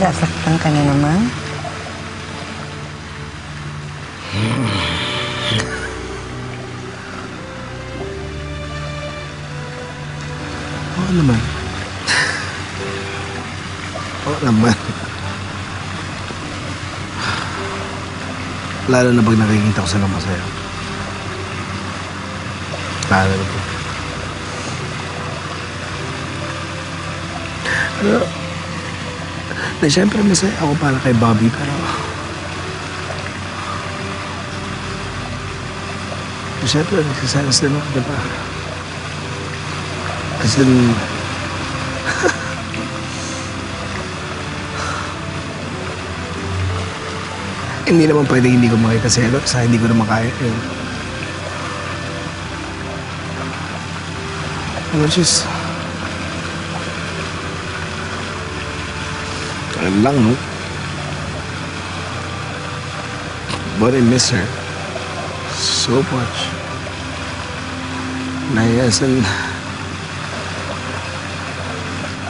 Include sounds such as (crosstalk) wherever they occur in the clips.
Sasaktan ka na naman. Oo naman. Oo naman. Lalo na pag nakikita ko silang masaya. Lalo na po. Pero, na siyempre masaya ako para kay Bobby, pero... Siyempre, nagsiselos din ako, di ba? Kasi (laughs) hindi naman pwede hindi ko makita si Elo sa hindi ko naman kaya yun. Ano, just... Ano lang, no? But I miss her. So much. Na yes, and...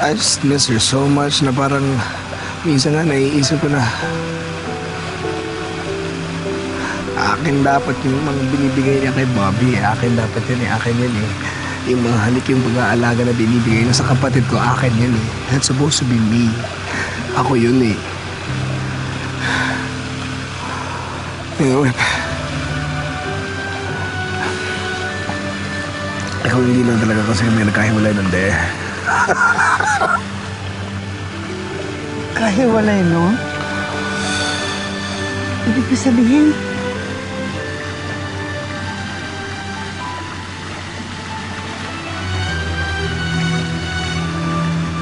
I just miss her so much na parang minsan nga naiisip ko na akin dapat yung mga binibigay niya kay Bobby. eh. Akin dapat yun eh. Akin yun eh. Yung mga halik yung pag-aalaga na binibigay niya sa kapatid ko, akin yun eh. That's supposed to be me. Ako yun eh. Know, ikaw hindi lang talaga kasi kami nagkahiwalay ng de. (laughs) Kahiwalay, no? Ibig ko sabihin,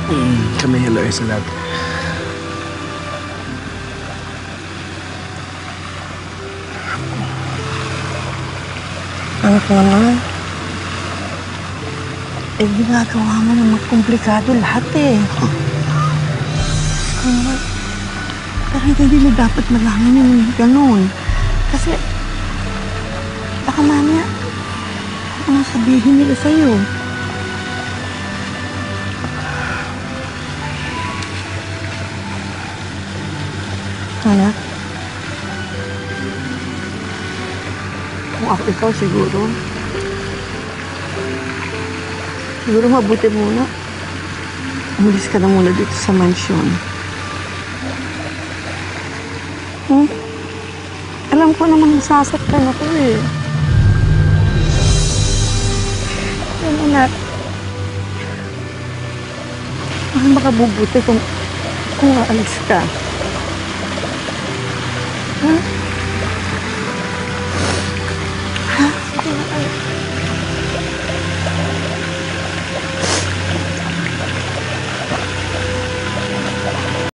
Mm, kami hello sa lahat. Anak naman. Eh, ginagawa mo na magkomplikado lahat eh. Kaya, pero hindi na dapat malaman yung ganun. Kasi, baka mamaya, ano sabihin nila sa'yo? Anak? Kung ako ikaw siguro, siguro mabuti muna. Umalis ka na muna dito sa mansyon. Hmm? Alam ko naman nasasaktan ako eh. Yan anak. Baka makabubuti kung, kung aalis ka. Ha?